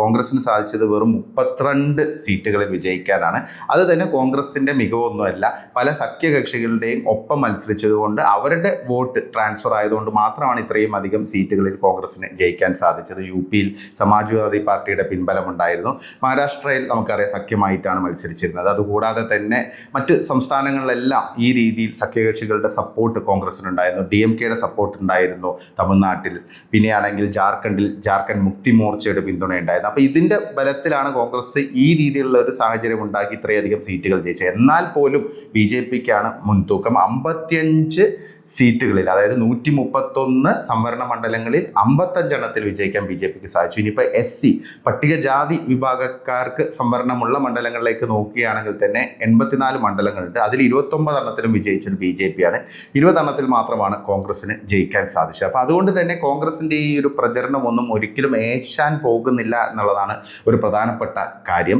കോൺഗ്രസിന് സാധിച്ചത് വെറും മുപ്പത്തിരണ്ട് സീറ്റുകളിൽ വിജയിക്കാനാണ്. അത് തന്നെ കോൺഗ്രസിന്റെ മികവൊന്നുമല്ല. പല സഖ്യകക്ഷികളുടെയും ഒപ്പം മത്സരിച്ചതുകൊണ്ട് അവരുടെ വോട്ട് ട്രാൻസ്ഫർ ആയതുകൊണ്ട് മാത്രമാണ് ഇത്രയും അധികം സീറ്റുകളിൽ കോൺഗ്രസിന് ജയിക്കാൻ സാധിച്ചത്. യു പിയിൽ സമാജ്വാദി പാർട്ടിയുടെ പിൻബലമുണ്ടായിരുന്നു മഹാരാഷ്ട്രയിൽ നമുക്കറിയാം സഖ്യമായിട്ടാണ് മത്സരിച്ചിരുന്നത്. അതുകൂടാതെ തന്നെ മറ്റ് സംസ്ഥാനങ്ങളിലെല്ലാം ഈ രീതിയിൽ സഖ്യകക്ഷികളുടെ സപ്പോർട്ട് കോൺഗ്രസിനുണ്ടായിരുന്നു. ഡി എം കെയുടെ സപ്പോർട്ട് ഉണ്ടായിരുന്നു തമിഴ്നാട്ടിൽ. പിന്നെയാണെങ്കിൽ ജാർഖണ്ഡിൽ ജാർഖണ്ഡ് മുക്തി മോർച്ചയുടെ പിന്തുണയുണ്ടായിരുന്നു. അപ്പോൾ ഇതിന്റെ ബലത്തിലാണ് കോൺഗ്രസ് ഈ രീതിയിലുള്ള ഒരു സാഹചര്യം ഉണ്ടാക്കി ഇത്രയധികം സീറ്റുകൾ ജയിച്ചത്. എന്നാൽ പോലും ബി ജെ പിക്കാണ് മുൻതൂക്കം. അമ്പത്തിയഞ്ച് സീറ്റുകളിൽ അതായത് നൂറ്റി മുപ്പത്തൊന്ന് സംവരണ മണ്ഡലങ്ങളിൽ അമ്പത്തഞ്ചെണ്ണത്തിൽ വിജയിക്കാൻ ബി ജെ പിക്ക് സാധിച്ചു. ഇനിയിപ്പോൾ എസ് സി പട്ടികജാതി വിഭാഗക്കാർക്ക് സംവരണമുള്ള മണ്ഡലങ്ങളിലേക്ക് നോക്കുകയാണെങ്കിൽ തന്നെ എൺപത്തിനാല് മണ്ഡലങ്ങളുണ്ട്. അതിൽ ഇരുപത്തൊമ്പത് എണ്ണത്തിലും വിജയിച്ചത് ബി ജെ പി ആണ് ഇരുപതെണ്ണത്തിൽ മാത്രമാണ് കോൺഗ്രസിന് ജയിക്കാൻ സാധിച്ചത്. അപ്പോൾ അതുകൊണ്ട് തന്നെ കോൺഗ്രസിന്റെ ഈ ഒരു പ്രചരണമൊന്നും ഒരിക്കലും ഏശാൻ പോകുന്നില്ല എന്നുള്ളതാണ് ഒരു പ്രധാനപ്പെട്ട കാര്യം.